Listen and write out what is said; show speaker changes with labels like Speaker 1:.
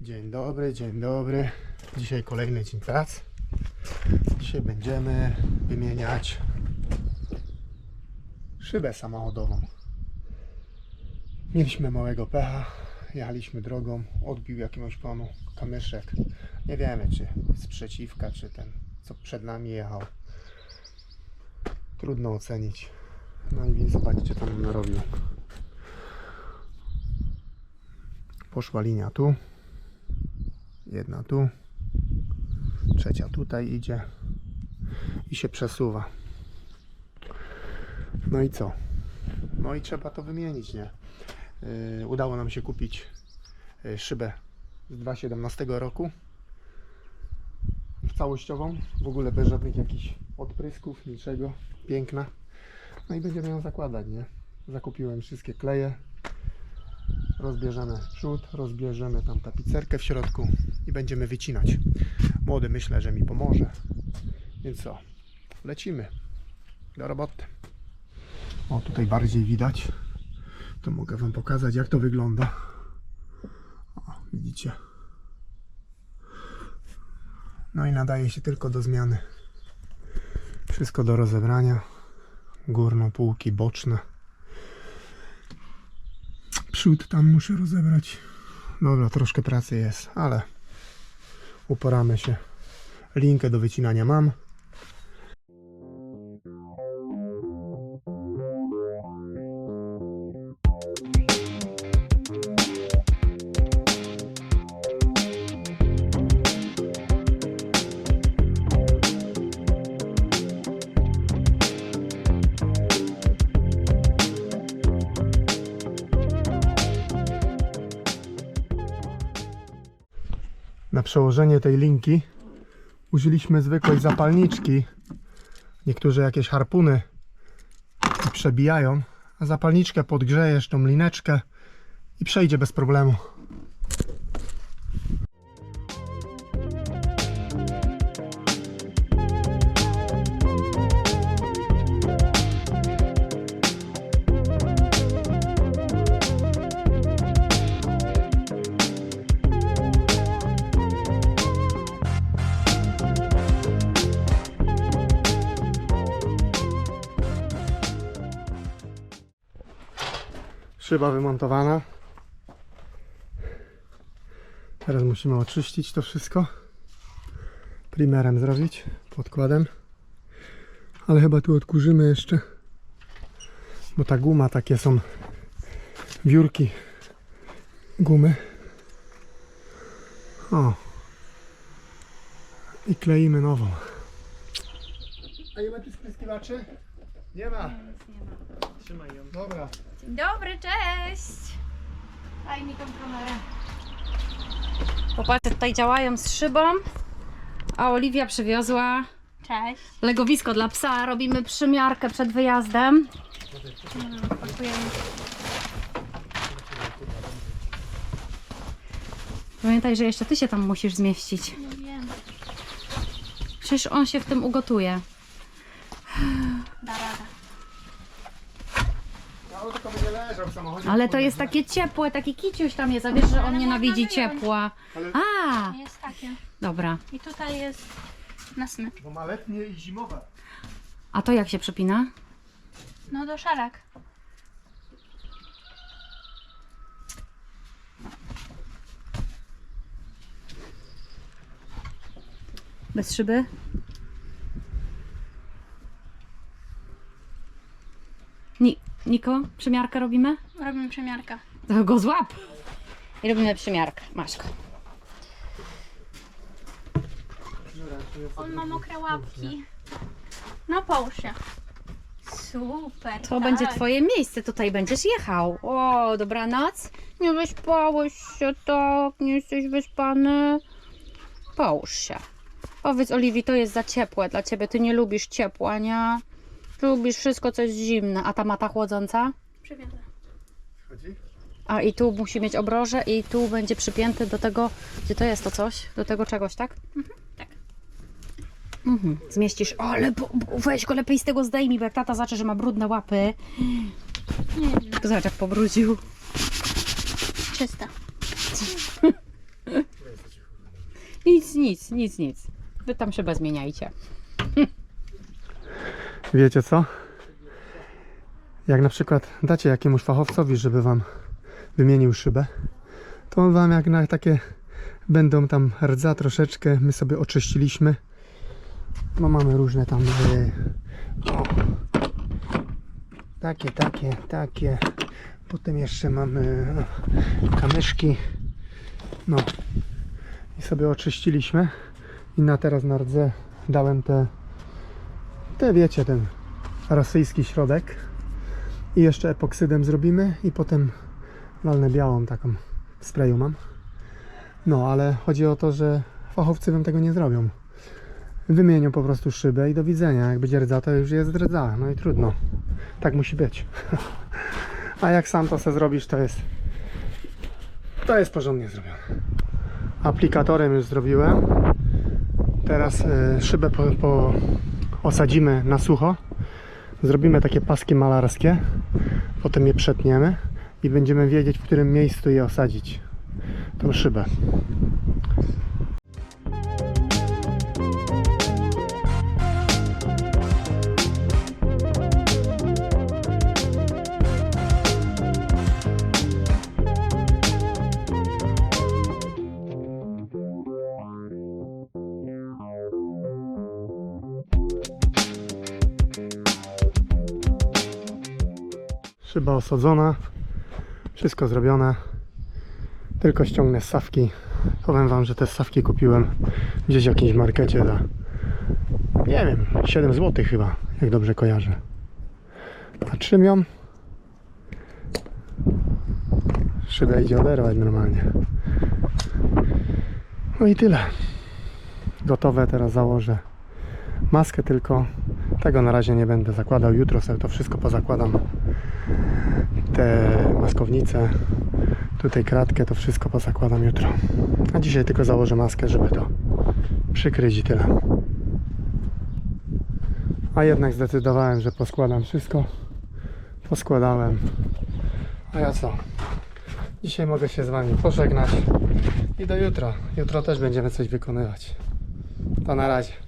Speaker 1: Dzień dobry, dzień dobry. Dzisiaj kolejny dzień pracy. Dzisiaj będziemy wymieniać szybę samochodową. Mieliśmy małego pecha, jechaliśmy drogą, odbił jakiemuś panu kamyszek. Nie wiemy, czy z przeciwka, czy ten, co przed nami jechał. Trudno ocenić. No i zobaczcie, co nam narobił. Poszła linia tu, jedna tu, trzecia tutaj idzie i się przesuwa. No i co? No i trzeba to wymienić, nie? Yy, udało nam się kupić yy, szybę z 2017 roku. Całościową, w ogóle bez żadnych jakichś odprysków, niczego. Piękna. No i będziemy ją zakładać, nie? Zakupiłem wszystkie kleje. Rozbierzemy przód, rozbierzemy tam tapicerkę w środku i będziemy wycinać. Młody myślę, że mi pomoże. Więc co? Lecimy. Do roboty. O, tutaj bardziej widać. To mogę Wam pokazać, jak to wygląda. O, widzicie. No i nadaje się tylko do zmiany. Wszystko do rozebrania. Górno półki boczne. Przód tam muszę rozebrać. Dobra, troszkę pracy jest, ale uporamy się. Linkę do wycinania mam. Na przełożenie tej linki użyliśmy zwykłej zapalniczki. Niektórzy jakieś harpuny przebijają, a zapalniczkę podgrzejesz tą lineczkę i przejdzie bez problemu. Szyba wymontowana. Teraz musimy oczyścić to wszystko. Primerem zrobić, podkładem. Ale chyba tu odkurzymy jeszcze. Bo ta guma, takie są wiórki gumy. O. I kleimy nową. A nie ma? Nie ma. Trzymaj ją. Dobra.
Speaker 2: Dzień dobry, cześć! Daj mi tą kamerę. Popatrzcie, tutaj działają z szybą, a Oliwia przywiozła
Speaker 3: Cześć.
Speaker 2: legowisko dla psa. Robimy przymiarkę przed wyjazdem.
Speaker 3: Pakujemy.
Speaker 2: Pamiętaj, że jeszcze ty się tam musisz zmieścić.
Speaker 3: Nie wiem.
Speaker 2: Przecież on się w tym ugotuje.
Speaker 1: Tylko będzie leżał w samochodzie.
Speaker 2: Ale to jest takie ciepłe, taki kiciuś tam jest, a wiesz, że on
Speaker 3: Ale
Speaker 2: nienawidzi
Speaker 3: można wyjąć.
Speaker 2: ciepła.
Speaker 1: Ale-
Speaker 2: A,
Speaker 3: Jest takie.
Speaker 2: dobra.
Speaker 3: I tutaj jest na smyk.
Speaker 1: Bo ma letnie i zimowe.
Speaker 2: A to jak się przypina?
Speaker 3: No do szalak.
Speaker 2: Bez szyby? Ni Niko, przymiarkę robimy?
Speaker 3: Robimy przemiarkę.
Speaker 2: To go złap. I robimy przymiarkę. Masz go.
Speaker 3: On ma mokre łapki. No połóż się. Super.
Speaker 2: To
Speaker 3: tak.
Speaker 2: będzie twoje miejsce, tutaj będziesz jechał. O, dobranoc. Nie wyspałeś się tak, nie jesteś wyspany. Połóż się. Powiedz Oliwii, to jest za ciepłe dla ciebie. Ty nie lubisz ciepła, nie? Lubisz wszystko, co jest zimne. A ta mata chłodząca?
Speaker 3: Przywiozę.
Speaker 1: Chodzi?
Speaker 2: A i tu musi mieć obroże i tu będzie przypięty do tego, gdzie to jest to coś? Do tego czegoś, tak?
Speaker 3: tak.
Speaker 2: Mhm. Zmieścisz. O, ale bo, bo, weź go lepiej z tego zdejmij, bo jak tata zobaczy, że ma brudne łapy.
Speaker 3: Nie wiem.
Speaker 2: To zobacz jak pobrudził.
Speaker 3: Czysta.
Speaker 2: Nic, nic, nic, nic. Wy tam szybę zmieniajcie.
Speaker 1: Wiecie co? Jak na przykład dacie jakiemuś fachowcowi, żeby wam wymienił szybę, to on wam jak na takie będą tam rdza troszeczkę, my sobie oczyściliśmy. No mamy różne tam e, o, takie, takie, takie. Potem jeszcze mamy no, kamyszki. No i sobie oczyściliśmy. I na teraz na rdze dałem te te wiecie, ten rosyjski środek. I jeszcze epoksydem zrobimy i potem walnę białą taką w sprayu mam. No, ale chodzi o to, że fachowcy wam tego nie zrobią. Wymienią po prostu szybę i do widzenia. Jak będzie rdza, to już jest rdza. No i trudno. Tak musi być. A jak sam to se zrobisz, to jest to jest porządnie zrobione. Aplikatorem już zrobiłem. Teraz y, szybę po, po osadzimy na sucho. Zrobimy takie paski malarskie. Potem je przetniemy i będziemy wiedzieć, w którym miejscu je osadzić. Tą szybę. Szyba osadzona. Wszystko zrobione. Tylko ściągnę sawki. Powiem wam, że te sawki kupiłem gdzieś w jakimś markecie za nie wiem, 7 zł chyba, jak dobrze kojarzę. A czym ją? Szybę idzie oderwać normalnie. No i tyle. Gotowe, teraz założę maskę tylko. Tego na razie nie będę zakładał. Jutro sobie to wszystko pozakładam te maskownice, tutaj kratkę, to wszystko pozakładam jutro. A dzisiaj tylko założę maskę, żeby to przykryć i tyle. A jednak zdecydowałem, że poskładam wszystko. Poskładałem. A ja co? Dzisiaj mogę się z Wami pożegnać i do jutra. Jutro też będziemy coś wykonywać. To na razie.